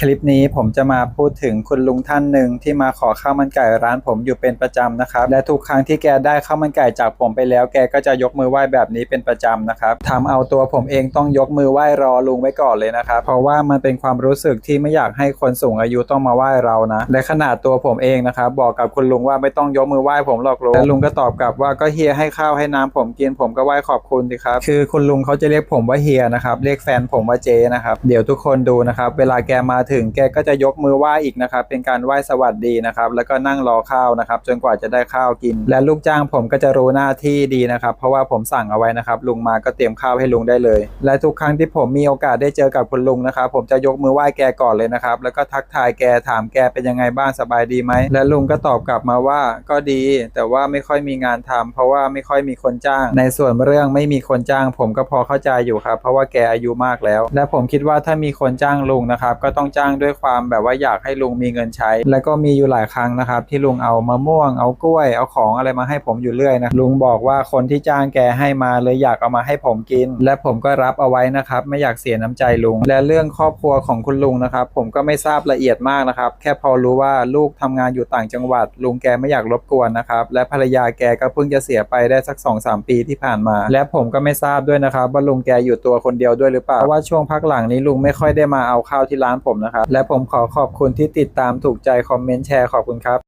คลิปนี้ผมจะมาพูดถึงคุณลุงท่านหนึ่งที่มาขอข้าวมันไก่ร้านผมอยู่เป็นประจำนะครับ และทุกครั้งที่แกได้ข้าวมันไก่จากผมไปแล้วแกก็จะยกมือไหว้แบบนี้เป็นประจำนะครับทำเอาตัวผมเองต้องยกมือไหว้รอลุงไว้ก่อนเลยนะครับ เพราะว่ามันเป็นความรู้สึกที่ไม่อยากให้คนสูงอายุต้องมาไหว้เรานะ และขนาดตัวผมเองนะครับบอกกับคุณลุงว่าไม่ต้องยกมือไหว้ผมหรอกลุงและลุงก็ตอบกลับว่าก็เฮียให้ข้าวให้น้ำผมกินผมก็ไหว้ขอบคุณสิครับคือคุณลุงเขาจะเรียกผมว่าเฮียนะครับเรียกแฟนผมว่าเจนะครับเดี๋ยวทุกคนดูนะครับเวลาแกมาถึงแกก็จะยกมือไหว้อีกนะครับ เป็นการไหว้สวัสดีนะครับ แล้วก็นั่งรอข้าวนะครับ จนกว่าจะได้ข้าวกิน และลูกจ้างผมก็จะรู้หน้าที่ดีนะครับ เพราะว่าผมสั่งเอาไว้นะครับ ลุงมาก็เตรียมข้าวให้ลุงได้เลย และทุกครั้งที่ผมมีโอกาสได้เจอกับคุณลุงนะครับ ผมจะยกมือไหว้แกก่อนเลยนะครับ แล้วก็ทักทายแกถามแกเป็นยังไงบ้างสบายดีไหมและลุงก็ตอบกลับมาว่าก็ดี แต่ว่าไม่ค่อยมีงานทำเพราะว่าไม่ค่อยมีคนจ้าง ในส่วนเรื่องไม่มีคนจ้าง ผมก็พอเข้าใจอยู่ครับ เพราะว่าแกอายุมากแล้ว และผมคิดว่าถ้ามีคนจ้างลุงนะครับ ก็ต้องจ้างด้วยความแบบว่าอยากให้ลุงมีเงินใช้ และก็มีอยู่หลายครั้งนะครับ ที่ลุงเอามะม่วงเอากล้วยเอาของอะไรมาให้ผมอยู่เรื่อยนะลุงบอกว่าคนที่จ้างแกให้มาเลยอยากเอามาให้ผมกิน และผมก็รับเอาไว้นะครับไม่อยากเสียน้ำใจลุง และเรื่องครอบครัวของคุณลุงนะครับ ผมก็ไม่ทราบละเอียดมากนะครับ แค่พอรู้ว่าลูกทำงานอยู่ต่างจังหวัด ลุงแกไม่อยากรบกวนนะครับและภรรยาแกก็เพิ่งจะเสียไปได้สัก2อสปีที่ผ่านมา และผมก็ไม่ทราบด้วยนะครับว่าลุงแกอยู่ตัวคนเดียวด้วยหรือเปล่าเพราะว่าช่วงพักหลังนี้ลุงไม่ค่อยได้มาเอาข้าวที่ร้านผมนะครับ และผมขอขอบคุณที่ติดตามถูกใจคอมเมนต์แชร์ขอบคุณครับ